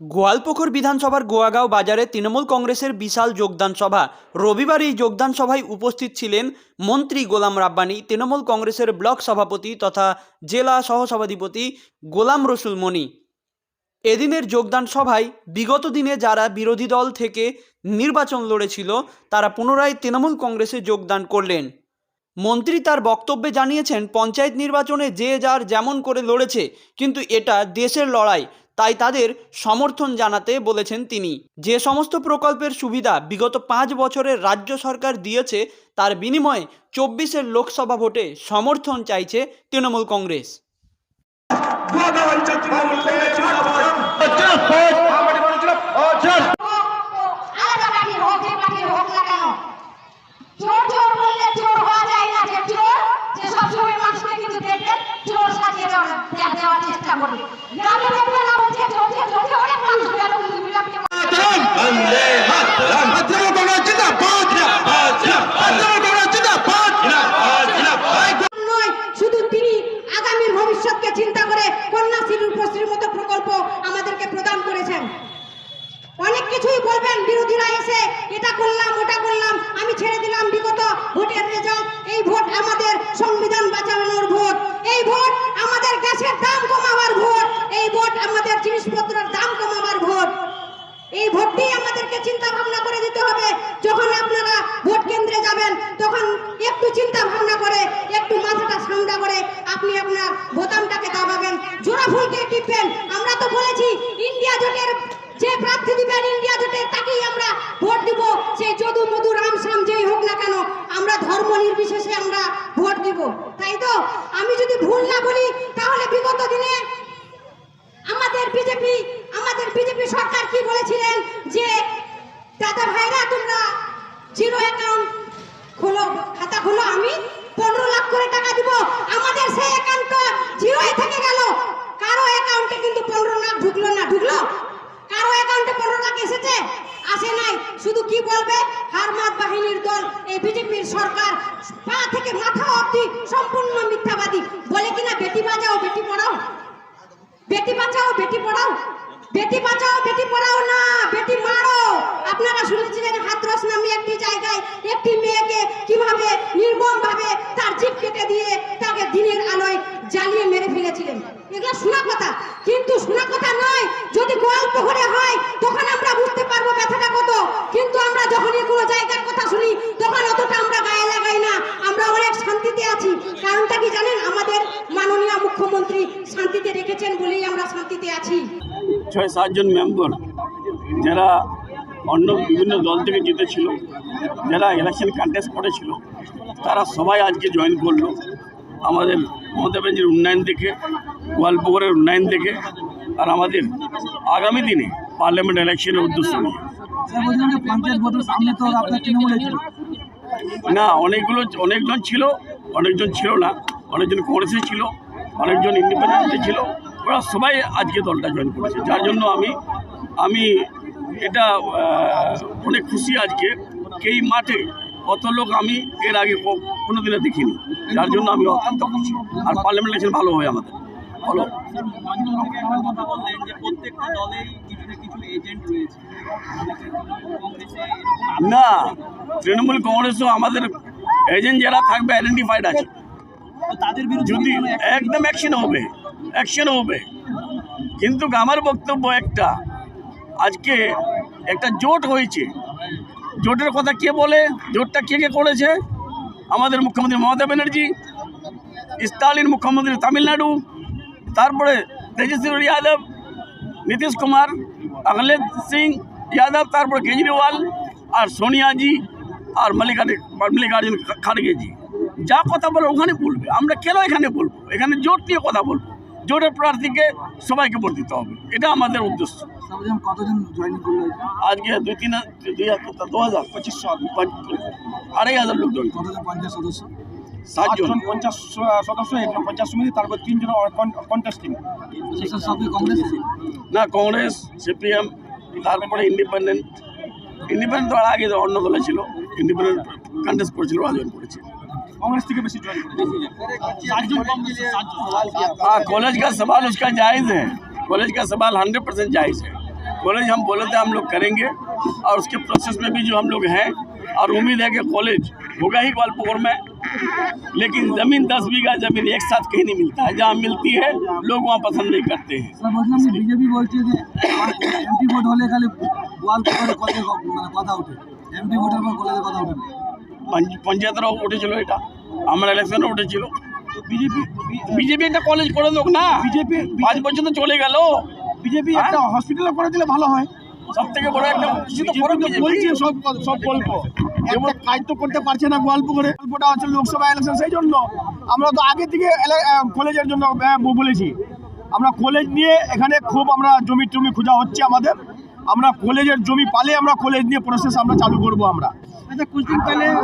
গোয়ালপুকুর বিধানসভার গোয়াগাঁও বাজারে তৃণমূল কংগ্রেসের বিশাল যোগদান সভা। রবিবার এই যোগদান সভায় উপস্থিত ছিলেন মন্ত্রী গোলাম রাব্বানি, তৃণমূল কংগ্রেসের ব্লক সভাপতি তথা জেলা সহসভাধিপতি গোলাম রসুল মণি এদিনের যোগদান সভায় বিগত দিনে যারা বিরোধী দল থেকে নির্বাচন লড়েছিল, তারা পুনরায় তৃণমূল কংগ্রেসে যোগদান করলেন। মন্ত্রী তার বক্তব্যে জানিয়েছেন, পঞ্চায়েত নির্বাচনে যে যার যেমন করে লড়েছে, কিন্তু এটা দেশের লড়াই। তাই তাদের সমর্থন জানাতে বলেছেন তিনি। যে সমস্ত প্রকল্পের সুবিধা বিগত পাঁচ বছরের রাজ্য সরকার দিয়েছে, তার বিনিময়ে চব্বিশের লোকসভা ভোটে সমর্থন চাইছে তৃণমূল কংগ্রেস। গোয়াগাঁও অঞ্চল তৃণমূল কংগ্রেস জিন্দাবাদ। আমাদের মানুষ জিন্দাবাদ। আলাদা পার্টির হোক যে পার্টির হোক না কেন চোর চোর বললে চোর হওয়া যায় না যে চোর যে সবসময় মানুষকে কিন্তু দেখবেন চোর সাজিয়ে দেওয়ার দেওয়ার- দেওয়ার চেষ্টা করবে গ্রামে দেখবেন না বলছে চলছে চলছে অনেক মানুষ গেল কিন্তু বিলাপিয়ে বন্দে মাতরম। তৃণমূল কংগ্রেস জিন্দাবাদ। তৃণমূল কংগ্রেস জিন্দাবাদ। নয় শুধু তিনি আগামীর ভবিষ্যৎকে চিন্তা করে কন্যাশ্রী রূপশ্রীর মতো প্রকল্প আমাদেরকে প্রদান করেছেন অনেক কিছুই বলবেন বিরোধীরা এসে এটা করলাম, ওটা করলাম, আমি ছেড়ে দিলাম বিগত ভোটের রেজাল্ট এই ভোট আমাদের সংবিধান বাঁচানোর ভোট। এই ভোট আমাদের গ্যাসের দাম কমাবার ভোট। এই ভোট আমাদের জিনিসপত্রের দাম কমাবার ভোট। এই ভোটটি আমাদেরকে চিন্তা ভাবনা করে দিতে হবে। যখন আপনারা ভোট কেন্দ্রে যাবেন, তখন একটু চিন্তা ভাবনা করে, একটু মাথাটা ঠান্ডা করে আপনি আপনার বোতামটাকে দাবাবেন, জোড়া ফুলকে টিপবেন। আমরা তো বলেছি, ইন্ডিয়া জোটের যে প্রার্থী দিবেন ইন্ডিয়া জোটের, তাকেই আমরা ভোট দিব। সেই যদু, মধু, রাম, শ্যাম, যেই হোক না কেন, আমরা ধর্ম নির্বিশেষে আমরা ভোট দিব। তাই তো? আমি যদি ভুল না বলি, তাহলে বিগত দিনে আমাদের বিজেপি আমাদের বিজেপি সরকার কি বলেছিলেন যে, দাদা ভাইরা, তোমরা জিরো অ্যাকাউন্ট খোলো, খাতা খোলো, আমি পনেরো লাখ করে টাকা দিব। আমাদের সেই অ্যাকাউন্ট জিরোই থেকে গেল। কারও অ্যাকাউন্টে কিন্তু পনেরো লাখ ঢুকলো না ঢুকলো কারও অ্যাকাউন্টে পনেরো লাখ এসেছে আসে নাই শুধু কি বলবে? হারমাত বাহিনীর দল, এই বিজেপির সরকার, পা থেকে মাথা অবধি সম্পূর্ণ মিথ্যাবাদী। বলে কিনা, বেটি বাজাও বেটি পড়াও? বেটি বাঁচাও, বেটি পড়াও? বেটি বাঁচাও, বেটি পড়াও না, বেটি মারো। আপনারা শুনেছিলেন হাতরস নামে একটি জায়গায় একটি মেয়েকে কীভাবে নির্মম ভাবে তার জিভ কেটে দিয়ে তাকে দিনের আলোয় জ্বালিয়ে মেরে ফেলেছিলেন। এগুলো শোনা কথা। কিন্তু শোনা কথা নয়, যদি গল্প করে হয়, তখন আমরা বুঝতে ব্যথাটা কত? কিন্তু আমরা যখনই কোনো জায়গার কথা শুনি, তখন অতটা আমরা গায়ে লাগাই না। আমরা অনেক শান্তিতে আছি। কারণটা কি জানেন? আমাদের মাননীয় মুখ্যমন্ত্রী শান্তিতে রেখেছেন বলেই আমরা শান্তিতে আছি। ছয় সাতজন মেম্বার যারা অন্য বিভিন্ন দল থেকে জিতেছিল, যারা ইলেকশন কন্টেস্ট করেছিল, তারা সবাই আজকে জয়েন করল। আমাদের মমতা ব্যানার্জির উন্নয়ন দেখে, গোয়ালপুকুরের উন্নয়ন দেখে, আর আমাদের আগামী দিনে পার্লামেন্ট ইলেকশনের উদ্দেশ্য নিয়ে। না অনেকগুলো অনেকজন ছিল অনেকজন ছিল না। অনেকজন কংগ্রেসে ছিল অনেকজন ইন্ডিপেন্ডেন্টে ছিল। ওরা সবাই আজকে দলটা জয়েন করেছে। যার জন্য আমি আমি এটা অনেক খুশি আজকে এই মাঠে অত লোক আমি এর আগে কোনো দিনে দেখিনি। যার জন্য আমি অত্যন্ত খুশি। আর পার্লামেন্ট ইলেকশন ভালো হয় আমাদের। বলো। না তৃণমূল কংগ্রেসও আমাদের এজেন্ট যারা থাকবে আইডেন্টিফাইড আছে। তাদের বিরুদ্ধে যদি একদম অ্যাকশন হবে অ্যাকশন হবে। কিন্তু আমার বক্তব্য একটা আজকে একটা জোট হয়েছে। জোটের কথা কে বলে? জোটটা কে কে করেছে? আমাদের মুখ্যমন্ত্রী মমতা ব্যানার্জি স্টালিন মুখ্যমন্ত্রী তামিলনাড়ু তারপরে তেজস্বী যাদব নীতিশ কুমার অখিলেশ সিং যাদব তারপরে কেজরিওয়াল আর সোনিয়াজি আর মল্লিকার্জুন মল্লিকার্জুন খাড়গেজি যা কথা বলে ওখানে বলবে। আমরা কেন এখানে বলব? এখানে জোট নিয়ে কথা বলব। জোটের প্রার্থীকে সবাইকে ভোট দিতে হবে। এটা আমাদের উদ্দেশ্য। আজকে দুই তিন দুই হাজার দু হাজার পঁচিশশো আড়াই হাজার লোক জয়েন কতজন পঞ্চায়েত সদস্য? সাতজন আটজন পঞ্চাশ সদস্য একজন পঞ্চাশ সমিতি তারপর তিনজন কন্টেস্টিং সেসব সবই কংগ্রেস না কংগ্রেস সিপিএম তারপরে ইন্ডিপেন্ডেন্ট ইন্ডিপেন্ডেন্ট তো আগে অন্য দলে ছিল ইন্ডিপেন্ডেন্ট কন্টেস্ট করেছিল ওরা জয়েন করেছে কংগ্রেস থেকে বেশি জয়েন করেছে চারজন কংগ্রেস हाँ कॉलेज का सवाल उसका जायज़ है कॉलेज का सवाल हंड्रेड परसेंट जायज़ है कॉलेज हम बोले थे हम लोग करेंगे और उसके प्रोसेस में भी जो हम लोग हैं और उम्मीद है कि कॉलेज होगा ही ग्वालपुर में लेकिन ज़मीन दस बीघा ज़मीन एक साथ कहीं नहीं मिलता है जहाँ मिलती है लोग वहाँ पसंद नहीं करते हैं স্যার বলছিলাম যে বিজেপি বলছে যে এমপি ভোট হলে খালি গোয়ালপুরে কলেজে মানে কথা ওঠে এমপি ভোটের পর কলেজে কথা ওঠে না। পঞ্চ- পঞ্চায়েতরাও উঠেছিল এটা আমার ইলেকশনও উঠেছিল বিজেপি বিজেপি একটা কলেজ করে দেখ না বিজেপি পাঁচ বছর তো চলে গেল বিজেপি একটা হসপিটাল করে দিলে ভালো হয় সব থেকে বড় একটা কিছু তো করো বিজেপি তো বলছে সব সব গল্প একটা কাজ তো করতে পারছে না গল্পরে গল্পটা হচ্ছে লোকসভা ইলেকশন সেই জন্য আমরা তো আগে থেকে এলে- আহ, কলেজের জন্য আহ, ব- বলেছি আমরা কলেজ নিয়ে এখানে খুব আমরা জমি টমি খোঁজা হচ্ছে আমাদের আমরা কলেজের জমি পালে আমরা কলেজ নিয়ে প্রসেস আমরা চালু করব আমরা अच्छा कुछ दिन पहले अ,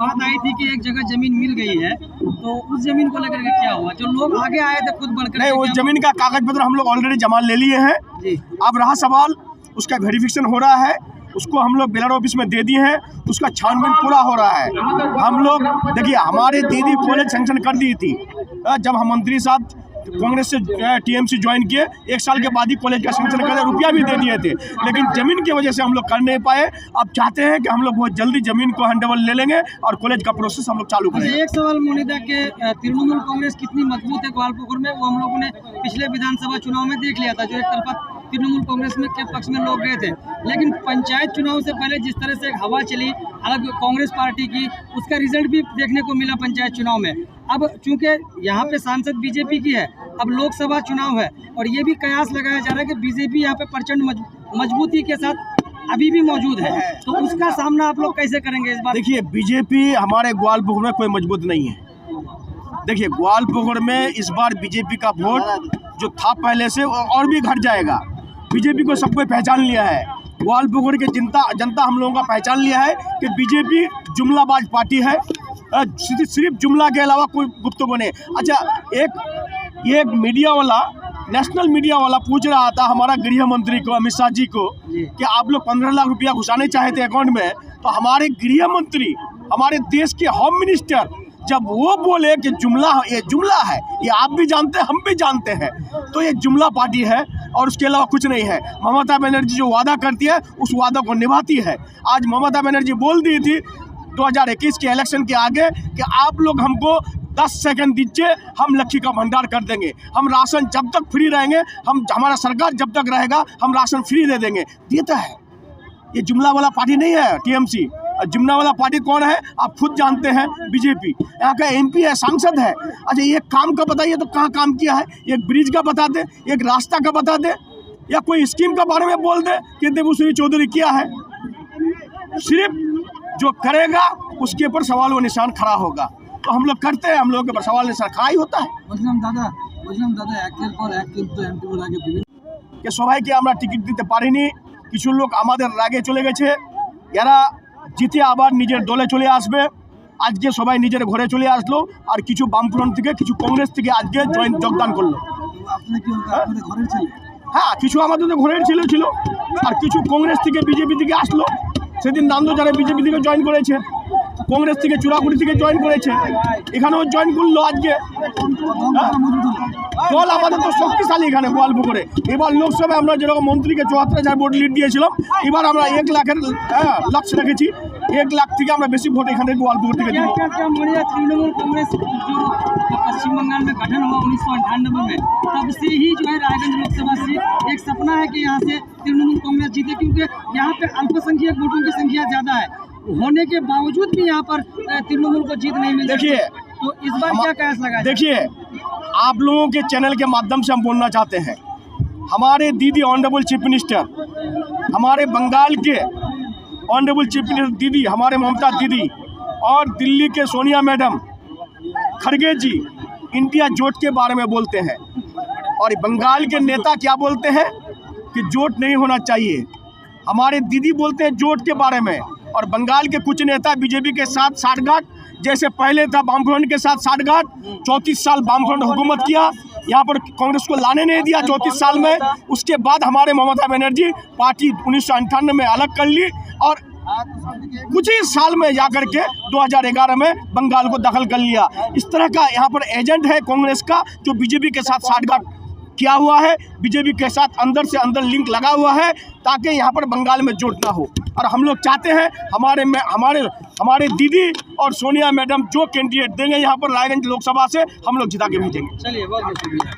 बात आई थी कि एक जगह जमीन मिल गई है तो उस जमीन को लेकर के क्या हुआ जो लोग आगे आए थे खुद बढ़कर नहीं के उस क्या- जमीन का कागज पत्र हम लोग ऑलरेडी जमा ले लिए हैं जी अब रहा सवाल उसका वेरिफिकेशन हो रहा है, उसको हम लोग बेलर ऑफ़िस में दे दिए हैं उसका छानबीन पूरा हो रहा है। हम लोग, देखिए, हमारे दीदी कॉलेज सेंक्शन कर दी थी। जब हम मंत्री साहब, कांग्रेस से टीएमसी ज्वाइन किए, एक साल के बाद ही कॉलेज का सेंक्शन कर, रुपया भी दे दिए थे। लेकिन ज़मीन की वजह से हम लोग कर नहीं पाए। अब चाहते हैं कि हम लोग बहुत जल्दी ज़मीन को हैंडओवर ले लेंगे और कॉलेज का प्रोसेस हम लोग चालू करेंगे। एक सवाल मोनिदा के तृणमूल कांग्रेस कितनी मज़बूत है ग्वालपुर में? वो हम लोगों ने पिछले विधानसभा चुनाव में देख लिया था, जो एक तरफा तृणमूल कांग्रेस में के पक्ष में लोग गए थे? लेकिन पंचायत चुनाव से पहले जिस तरह से हवा चली, अलग कांग्रेस पार्टी की, उसका रिज़ल्ट भी देखने को मिला पंचायत चुनाव में। अब चूँकि यहाँ पे सांसद बीजेपी की है, अब लोकसभा चुनाव है, और ये भी कयास लगाया जा रहा है कि बीजेपी यहाँ पे प्रचंड मजबूती के साथ अभी भी मौजूद है। तो उसका सामना आप लोग कैसे करेंगे इस बार देखिए बीजेपी हमारे ग्वालपुर में कोई मज़बूत नहीं है। देखिए, ग्वालपुर में इस बार बीजेपी का वोट जो था पहले से, और भी घट जाएगा। बीजेपी को सबको पहचान लिया है। ग्वालपुर की जनता जनता हम लोगों का पहचान लिया है कि बीजेपी जुमलाबाज पार्टी है। सिर्फ़ सिर्फ़ जुमला के अलावा कोई गुप्त बने। अच्छा एक ये एक मीडिया वाला नेशनल मीडिया वाला पूछ रहा था हमारा गृह मंत्री को अमित शाह जी को कि आप लोग पंद्रह लाख रुपया घुसाने चाहे थे अकाउंट में तो हमारे गृह मंत्री हमारे देश के होम मिनिस्टर जब वो बोले कि जुमला ये जुमला है ये आप भी जानते हैं हम भी जानते हैं तो ये जुमला पार्टी है। और उसके अलावा कुछ नहीं है। ममता बनर्जी जो वादा करती है, उस वादा को निभाती है। आज ममता बनर्जी बोल दी थी 2021 के इलेक्शन के आगे कि आप लोग हमको 10 सेकंड दीजिए, हम लक्ष्य का भंडार कर देंगे। हम राशन जब तक फ्री रहेंगे, हम हमारा सरकार जब तक रहेगा, हम राशन फ्री दे देंगे। देता है। ये जुमला वाला पार्टी नहीं है, टीएमसी। जुमला वाला पार्टी कौन है आप खुद जानते हैं बीजेपी यहाँ का एमपी है सांसद है अच्छा ये काम का बताइए तो कहाँ काम किया है एक ब्रिज का बता दे एक रास्ता का बता दे या कोई स्कीम के बारे में बोल दे कि देवश्री चौधरी किया है सिर्फ जो करेगा उसके ऊपर सवाल व निशान खड़ा होगा तो हम लोग करते हैं हम लोगों के ऊपर सवाल निशान खड़ा ही होता है বলছিলাম দাদা বলছিলাম দাদা একের পর এক কিন্তু এমপি আগে বিভিন্ন যে সবাইকে আমরা টিকিট দিতে পারিনি কিছু লোক আমাদের রাগে চলে গেছে এরা জিতে আবার নিজের দলে চলে আসবে। আজকে সবাই নিজের ঘরে চলে আসলো আর কিছু বামফ্রন্ট থেকে কিছু কংগ্রেস থেকে আজকে জয়েন যোগদান করল। হ্যাঁ কিছু আমাদের তো ঘরের ছেলে ছিল। আর কিছু কংগ্রেস থেকে বিজেপি থেকে আসলো। সেদিন নান্দ যারা বিজেপি থেকে জয়েন করেছে। কংগ্রেস থেকে চূড়াকুড়ি থেকে জয়েন করেছে এখানেও জয়েন করলো আজকে হ্যাঁ? দল আমাদের তো শক্তিশালী এখানে গোয়ালপুকুরে এবার লোকসভায় আমরা যেরকম মন্ত্রীকে চুয়াত্তর হাজার ভোট লিড দিয়েছিলাম এবার আমরা এক লাখের হ্যাঁ, লক্ষ্য রেখেছি এক লাখ থেকে আমরা বেশি ভোট এখানে গোয়ালপুকুর থেকে क्या দেবো क्या क्या मोनिया तृणमूल कांग्रेस जो पश्चिम बंगाल में गठन हुआ उन्नीस सौ अंठानबे में तब से ही जो है रायगंज लोकसभा से एक सपना है कि यहाँ से तृणमूल कांग्रेस जीते क्योंकि यहाँ पे अल्पसंख्यक वोटों की संख्या ज्यादा है होने के बावजूद भी यहाँ पर तृणमूल को जीत नहीं मिल देखिए, तो इस बार क्या कयास लगा देखिए आप लोगों के चैनल के माध्यम से हम बोलना चाहते हैं। हमारे दीदी ऑनरेबल चीफ मिनिस्टर हमारे बंगाल के ऑनरेबल चीफ मिनिस्टर दीदी हमारे ममता दीदी और दिल्ली के सोनिया मैडम खड़गे जी इंडिया जोट के बारे में बोलते हैं। और बंगाल के नेता क्या बोलते हैं? कि जोट नहीं होना चाहिए। हमारे दीदी बोलते हैं जोट के बारे में। और बंगाल के कुछ नेता बीजेपी के साथ साठगांठ, जैसे पहले था वामफ्रंट के साथ साठगांठ, चौंतीस साल वामफ्रंट हुकूमत किया, यहाँ पर कांग्रेस को लाने नहीं दिया चौंतीस साल में। उसके बाद हमारे ममता बनर्जी पार्टी उन्नीस में अलग कर ली और कुछ ही साल में जाकर के 2011 में बंगाल को दखल कर लिया। इस तरह का यहाँ पर एजेंट है कांग्रेस का, जो बीजेपी के साथ साठगांठ किया हुआ है। बीजेपी के साथ अंदर से अंदर लिंक लगा हुआ है ताकि यहाँ पर बंगाल में जोट ना हो। और हम लोग चाहते हैं हमारे में, हमारे हमारे दीदी और सोनिया मैडम जो कैंडिडेट देंगे यहाँ पर रायगंज लोकसभा से, हम लोग जिता के भेजेंगे। चलिए, बहुत बहुत शुक्रिया।